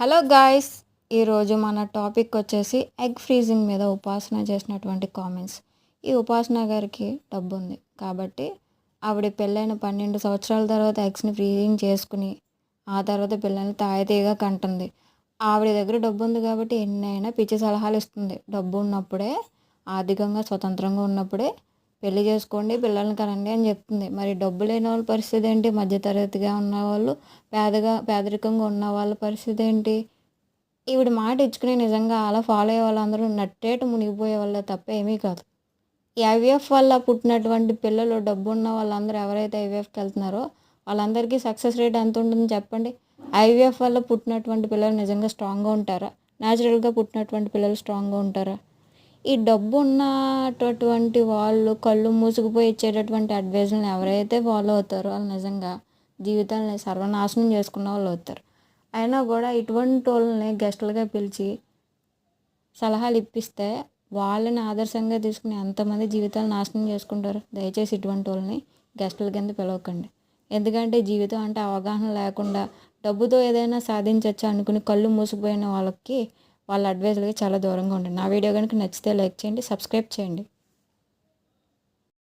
Hello guys ఈరోజు మన topic వచ్చేసి ఎగ్ ఫ్రీజింగ్ మీద ఉపాసన చేసినటువంటి కామెంట్స్. ఈ ఉపాసన గారికి డబ్బు ఉంది కాబట్టి ఆవిడ పెళ్ళైన పన్నెండు సంవత్సరాల తర్వాత ఎగ్స్ని ఫ్రీజింగ్ చేసుకుని ఆ తర్వాత పిల్లల్ని తాయితీగా కంటుంది. ఆవిడ దగ్గర డబ్బు ఉంది కాబట్టి ఎన్నైనా పిచ్చి సలహాలు ఇస్తుంది. డబ్బు ఉన్నప్పుడే ఆర్థికంగా స్వతంత్రంగా ఉన్నప్పుడే పెళ్ళి చేసుకోండి పిల్లల్ని కనండి అని చెప్తుంది. మరి డబ్బు లేని వాళ్ళ పరిస్థితి ఏంటి? మధ్యతరగతిగా ఉన్నవాళ్ళు పేదగా పేదరికంగా ఉన్న వాళ్ళ పరిస్థితి ఏంటి? ఈవిడ మాట ఇచ్చుకుని నిజంగా అలా ఫాలో అయ్యే వాళ్ళందరూ నట్టేట మునిగిపోయే వాళ్ళే తప్ప ఏమీ కాదు. ఈ ఐవీఎఫ్ వల్ల పుట్టినటువంటి పిల్లలు డబ్బు ఉన్న వాళ్ళందరూ ఎవరైతే ఐవీఎఫ్కి వెళ్తున్నారో వాళ్ళందరికీ సక్సెస్ రేట్ ఎంత ఉంటుంది చెప్పండి. ఐవీఎఫ్ వల్ల పుట్టినటువంటి పిల్లలు నిజంగా స్ట్రాంగ్గా ఉంటారా? న్యాచురల్గా పుట్టినటువంటి పిల్లలు స్ట్రాంగ్గా ఉంటారా? ఈ డబ్బు ఉన్నటువంటి వాళ్ళు కళ్ళు మూసుకుపోయి ఇచ్చేటటువంటి అడ్వైజ్ని ఎవరైతే ఫాలో అవుతారో వాళ్ళు నిజంగా జీవితాలని సర్వనాశనం చేసుకున్న వాళ్ళు అవుతారు. అయినా కూడా ఇటువంటి వాళ్ళని గెస్టులుగా పిలిచి సలహాలు ఇప్పిస్తే వాళ్ళని ఆదర్శంగా తీసుకుని ఎంతమంది జీవితాలు నాశనం చేసుకుంటారు దయచేసి ఇటువంటి వాళ్ళని గెస్టుల కింద పిలవకండి. ఎందుకంటే జీవితం అంటే అవగాహన లేకుండా డబ్బుతో ఏదైనా సాధించవచ్చు అనుకుని కళ్ళు మూసిపోయిన వాళ్ళకి వాళ్ళ అడ్వైజ్లకి చాలా దూరంగా ఉండండి. నా వీడియో కనుక నచ్చితే లైక్ చేయండి సబ్స్క్రైబ్ చేయండి.